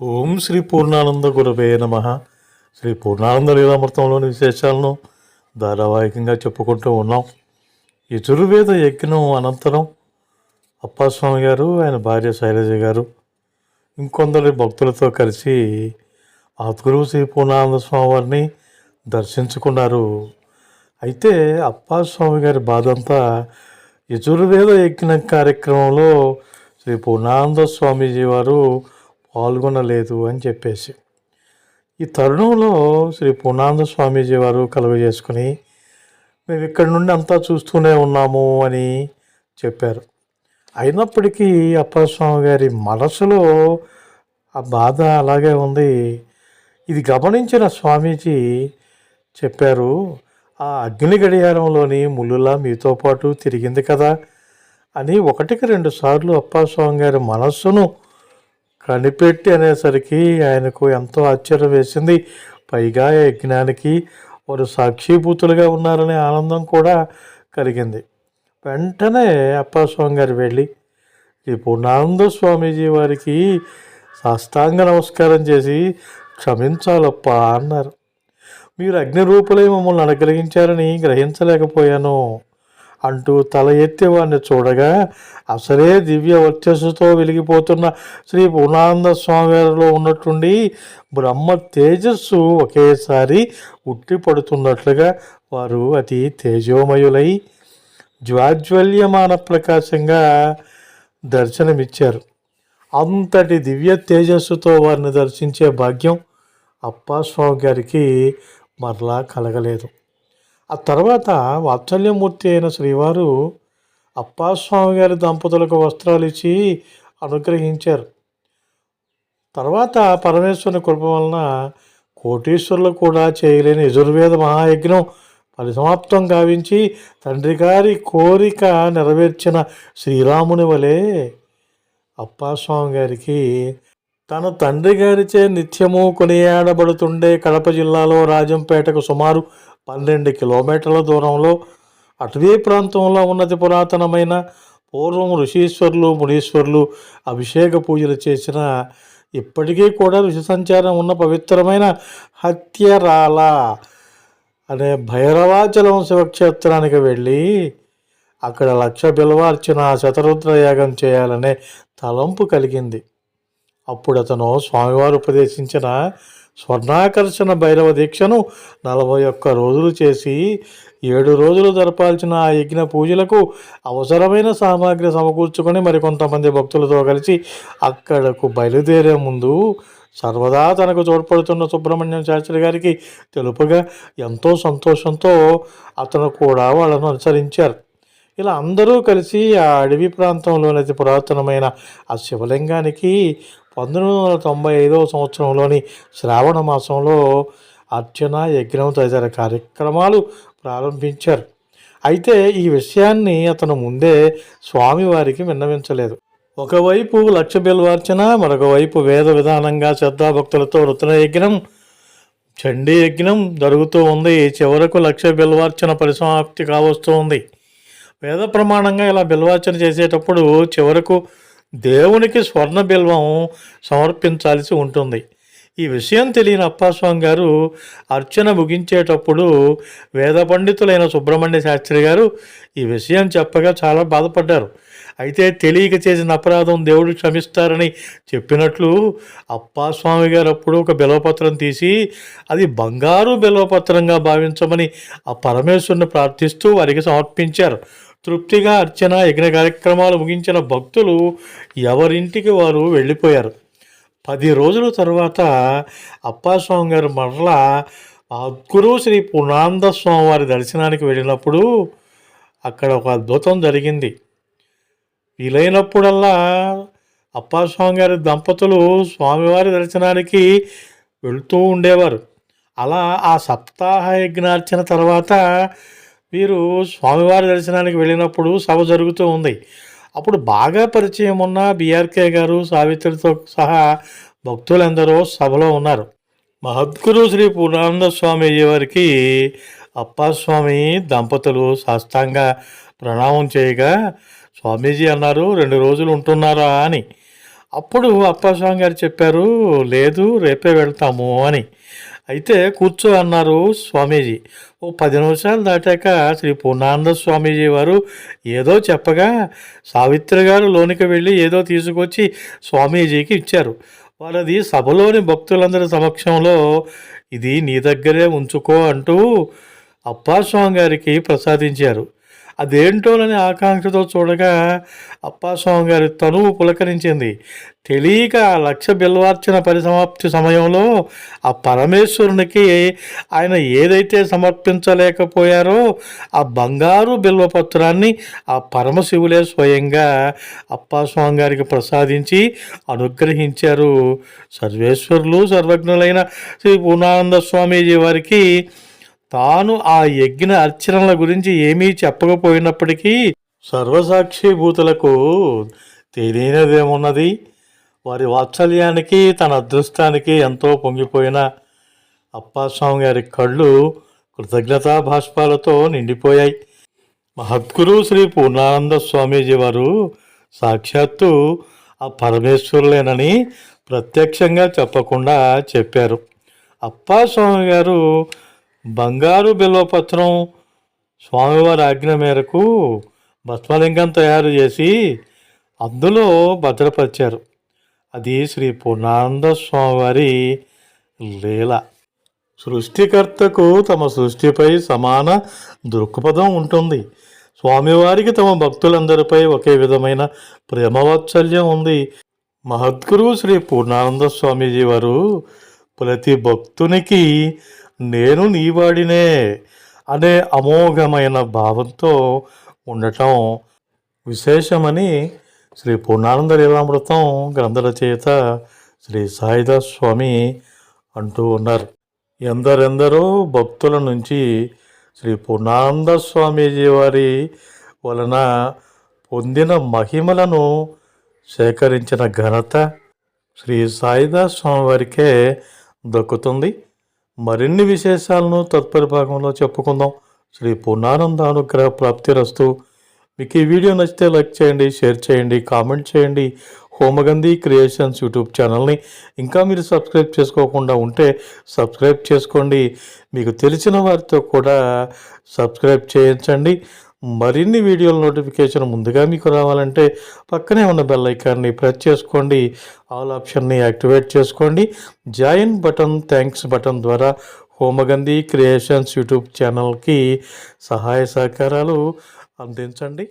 ఓం శ్రీ పూర్ణానంద గురవే నమ. శ్రీ పూర్ణానంద లీలామృతంలోని విశేషాలను ధారావాహికంగా చెప్పుకుంటూ ఉన్నాం. యజుర్వేద యజ్ఞం అనంతరం అప్పాస్వామి గారు ఆయన భార్య శైలజ గారు ఇంకొందరి భక్తులతో కలిసి ఆత్గురు శ్రీ పూర్ణానంద స్వామి వారిని దర్శించుకున్నారు. అయితే అప్పాస్వామి గారి బాధ అంతా యజుర్వేద యజ్ఞ కార్యక్రమంలో శ్రీ పూర్ణానంద స్వామీజీ వారు పాల్గొనలేదు అని చెప్పేసి. ఈ తరుణంలో శ్రీ పూర్ణానంద స్వామీజీ వారు కలుగజేసుకుని మేము ఇక్కడి నుండి అంతా చూస్తూనే ఉన్నాము అని చెప్పారు. అయినప్పటికీ అప్పస్వామి గారి మనసులో ఆ బాధ అలాగే ఉంది. ఇది గమనించిన స్వామీజీ చెప్పారు ఆ అగ్ని గడియారంలోని ముళ్ళులా మీతో పాటు తిరిగింది కదా అని. ఒకటికి రెండు సార్లు అప్పాస్వామి గారి మనస్సును కనిపెట్టి అనేసరికి ఆయనకు ఎంతో ఆశ్చర్యం వేసింది. పైగా యజ్ఞానికి వారు సాక్షిభూతులుగా ఉన్నారనే ఆనందం కూడా కలిగింది. వెంటనే అప్పస్వామి గారు వెళ్ళి ఈ పూర్ణానంద స్వామీజీ వారికి సాష్టాంగ నమస్కారం చేసి క్షమించాలప్ప అన్నారు. మీరు అగ్ని రూపులై మమ్మల్ని అనుగ్రహించారని గ్రహించలేకపోయాను. అంటూ తల ఎత్తేవాడిని చూడగా అసలే దివ్య వర్చస్సుతో వెలిగిపోతున్న శ్రీ పూర్ణానంద స్వామివారిలో ఉన్నట్టుండి బ్రహ్మ తేజస్సు ఒకేసారి ఉట్టి పడుతున్నట్లుగా వారు అతి తేజోమయులై జ్వాజ్వల్యమాన ప్రకాశంగా దర్శనమిచ్చారు. అంతటి దివ్య తేజస్సుతో వారిని దర్శించే భాగ్యం అప్పాస్వామి గారికి మరలా కలగలేదు. ఆ తర్వాత వాత్సల్యమూర్తి అయిన శ్రీవారు అప్పాస్వామి గారి దంపతులకు వస్త్రాలు ఇచ్చి అనుగ్రహించారు. తర్వాత పరమేశ్వరుని కృప వలన కోటీశ్వరులు కూడా చేయలేని యజుర్వేద మహాయజ్ఞం పరిసమాప్తం గావించి తండ్రి గారి కోరిక నెరవేర్చిన శ్రీరాముని వలె అప్పాస్వామి గారికి తన తండ్రి గారిచే నిత్యము కొనియాడబడుతుండే కడప జిల్లాలో రాజంపేటకు సుమారు పన్నెండు కిలోమీటర్ల దూరంలో అటవీ ప్రాంతంలో ఉన్నది పురాతనమైన పూర్వం ఋషీశ్వరులు మునీశ్వరులు అభిషేక పూజలు చేసిన ఇప్పటికీ కూడా ఋషి సంచారం ఉన్న పవిత్రమైన హత్యరాల అనే భైరవాచలం శివక్షేత్రానికి వెళ్ళి అక్కడ లక్ష బిల్వార్చిన శతరుద్ర యాగం చేయాలనే తలంపు కలిగింది. అప్పుడు అతను స్వామివారు ఉపదేశించిన స్వర్ణాకర్షణ భైరవ దీక్షను నలభై ఒక్క రోజులు చేసి ఏడు రోజులు జరపాల్సిన ఆ యజ్ఞ పూజలకు అవసరమైన సామాగ్రి సమకూర్చుకొని మరికొంతమంది భక్తులతో కలిసి అక్కడకు బయలుదేరే ముందు సర్వదా తనకు తోడ్పడుతున్న సుబ్రహ్మణ్యం శాస్త్రి గారికి తెలుపుగా ఎంతో సంతోషంతో అతను కూడా వాళ్ళను అనుసరించారు. ఇలా అందరూ కలిసి ఆ అడవి ప్రాంతంలోని పురాతనమైన ఆ శివలింగానికి పంతొమ్మిది వందల తొంభై ఐదవ సంవత్సరంలోని శ్రావణ మాసంలో అర్చన యజ్ఞం తదితర కార్యక్రమాలు ప్రారంభించారు. అయితే ఈ విషయాన్ని అతను ముందే స్వామివారికి విన్నవించలేదు. ఒకవైపు లక్ష బిల్వార్చన మరొక వైపు వేద విధానంగా శ్రద్ధాభక్తులతో రుతున యజ్ఞం చండీ యజ్ఞం జరుగుతూ ఉంది. చివరకు లక్ష బిల్వార్చన పరిసమాప్తి కావస్తూ ఉంది. వేద ప్రమాణంగా ఇలా బిల్వార్చన చేసేటప్పుడు చివరకు దేవునికి స్వర్ణ బిల్వం సమర్పించాల్సి ఉంటుంది. ఈ విషయం తెలియని అప్పాస్వామి గారు అర్చన ముగించేటప్పుడు వేద పండితులైన సుబ్రహ్మణ్య శాస్త్రి గారు ఈ విషయం చెప్పగా చాలా బాధపడ్డారు. అయితే తెలియక చేసిన అపరాధం దేవుడు క్షమిస్తారని చెప్పినట్లు అప్పాస్వామి గారు అప్పుడు ఒక బిలవపత్రం తీసి అది బంగారు బిలవపత్రంగా భావించమని ఆ పరమేశ్వరుని ప్రార్థిస్తూ వారికి సమర్పించారు. తృప్తిగా అర్చన యజ్ఞ కార్యక్రమాలు ముగించిన భక్తులు ఎవరింటికి వారు వెళ్ళిపోయారు. పది రోజుల తర్వాత అప్పాస్వామి గారు మరలా గురువు శ్రీ పునాంద స్వామివారి దర్శనానికి వెళ్ళినప్పుడు అక్కడ ఒక అద్భుతం జరిగింది. వీలైనప్పుడల్లా అప్పాస్వామి గారి దంపతులు స్వామివారి దర్శనానికి వెళ్తూ ఉండేవారు. అలా ఆ సప్తాహ యజ్ఞార్చన తర్వాత వీరు స్వామివారి దర్శనానికి వెళ్ళినప్పుడు సభ జరుగుతూ ఉంది. అప్పుడు బాగా పరిచయం ఉన్న బీఆర్కే గారు సావిత్రితో సహా భక్తులందరూ సభలో ఉన్నారు. మహద్గురు శ్రీ పూర్ణానంద స్వామి వారికి అప్పాస్వామి దంపతులు సాష్టాంగ ప్రణామం చేయగా స్వామీజీ అన్నారు రెండు రోజులు ఉంటున్నారా? అని. అప్పుడు అప్పాస్వామి గారు చెప్పారు లేదు రేపే వెళ్తాము అని. అయితే కూర్చో అన్నారు స్వామీజీ. ఓ పది నిమిషాలు దాటాక శ్రీ పూర్ణానంద స్వామీజీ వారు ఏదో చెప్పగా సావిత్రి గారు లోనికి వెళ్ళి ఏదో తీసుకొచ్చి స్వామీజీకి ఇచ్చారు. వాళ్ళది సభలోని భక్తులందరి సమక్షంలో ఇది నీ దగ్గరే ఉంచుకో అంటూ అప్పాస్వామి గారికి ప్రసాదించారు. అదేంటోనని ఆకాంక్షతో చూడగా అప్పాస్వామి గారి తనువు పులకరించింది. తెలియక ఆ లక్ష బిల్వార్చన పరిసమాప్తి సమయంలో ఆ పరమేశ్వరునికి ఆయన ఏదైతే సమర్పించలేకపోయారో ఆ బంగారు బిల్వపత్రాన్ని ఆ పరమశివులే స్వయంగా అప్పాస్వామి గారికి ప్రసాదించి అనుగ్రహించారు. సర్వేశ్వరులు సర్వజ్ఞులైన శ్రీ పూర్ణానంద స్వామీజీ వారికి తాను ఆ యజ్ఞ అర్చనల గురించి ఏమీ చెప్పకపోయినప్పటికీ సర్వసాక్షిభూతులకు తెలియనిదేమున్నది? వారి వాత్సల్యానికి తన అదృష్టానికి ఎంతో పొంగిపోయిన అప్పాస్వామి గారి కళ్ళు కృతజ్ఞతా భాష్పాలతో నిండిపోయాయి. మహద్గురు శ్రీ పూర్ణానంద స్వామీజీ వారు సాక్షాత్తు ఆ పరమేశ్వరులేనని ప్రత్యక్షంగా చెప్పకుండా చెప్పారు. అప్పాస్వామి గారు బంగారు బిల్వపత్రం స్వామివారి ఆజ్ఞ మేరకు భస్మలింగం తయారు చేసి అందులో భద్రపరిచారు. అది శ్రీ పూర్ణానంద స్వామివారి లీల. సృష్టికర్తకు తమ సృష్టిపై సమాన దృక్పథం ఉంటుంది. స్వామివారికి తమ భక్తులందరిపై ఒకే విధమైన ప్రేమవాత్సల్యం ఉంది. మహద్గురు శ్రీ పూర్ణానంద స్వామీజీ వారు ప్రతి భక్తునికి నేను నీవాడినే అనే అమోఘమైన భావంతో ఉండటం విశేషమని శ్రీ పూర్ణానంద లీలామృతం గ్రంథరచయిత శ్రీ సాయిదాస్ స్వామి అంటూ ఉన్నారు. ఎందరెందరో భక్తుల నుంచి శ్రీ పూర్ణానంద స్వామీజీ వారి వలన పొందిన మహిమలను సేకరించిన ఘనత శ్రీ సాయిదాస్ స్వామి వారికే దక్కుతుంది. మరిన్ని విశేషాలను తత్పరి భాగంలో చెప్పుకుందాం. శ్రీ పూర్ణానంద అనుగ్రహ ప్రాప్తిరస్తు మీకు ఈ వీడియో నచ్చితే లైక్ చేయండి షేర్ చేయండి కామెంట్ చేయండి. హోమగంధి క్రియేషన్స్ యూట్యూబ్ ఛానల్ని ఇంకా మీరు సబ్స్క్రైబ్ చేసుకోకుండా ఉంటే సబ్స్క్రైబ్ చేసుకోండి. మీకు తెలిసిన వారితో కూడా సబ్స్క్రైబ్ చేయించండి. మరిన్ని వీడియోల నోటిఫికేషన్ ముందుగా మీకు రావాలంటే పక్కనే ఉన్న బెల్ ఐకాన్ని ప్రెస్ చేసుకోండి. ఆల్ ఆప్షన్ని యాక్టివేట్ చేసుకోండి. జాయిన్ బటన్ థ్యాంక్స్ బటన్ ద్వారా హోమగంధి క్రియేషన్స్ యూట్యూబ్ ఛానల్కి సహాయ సహకారాలు అందించండి.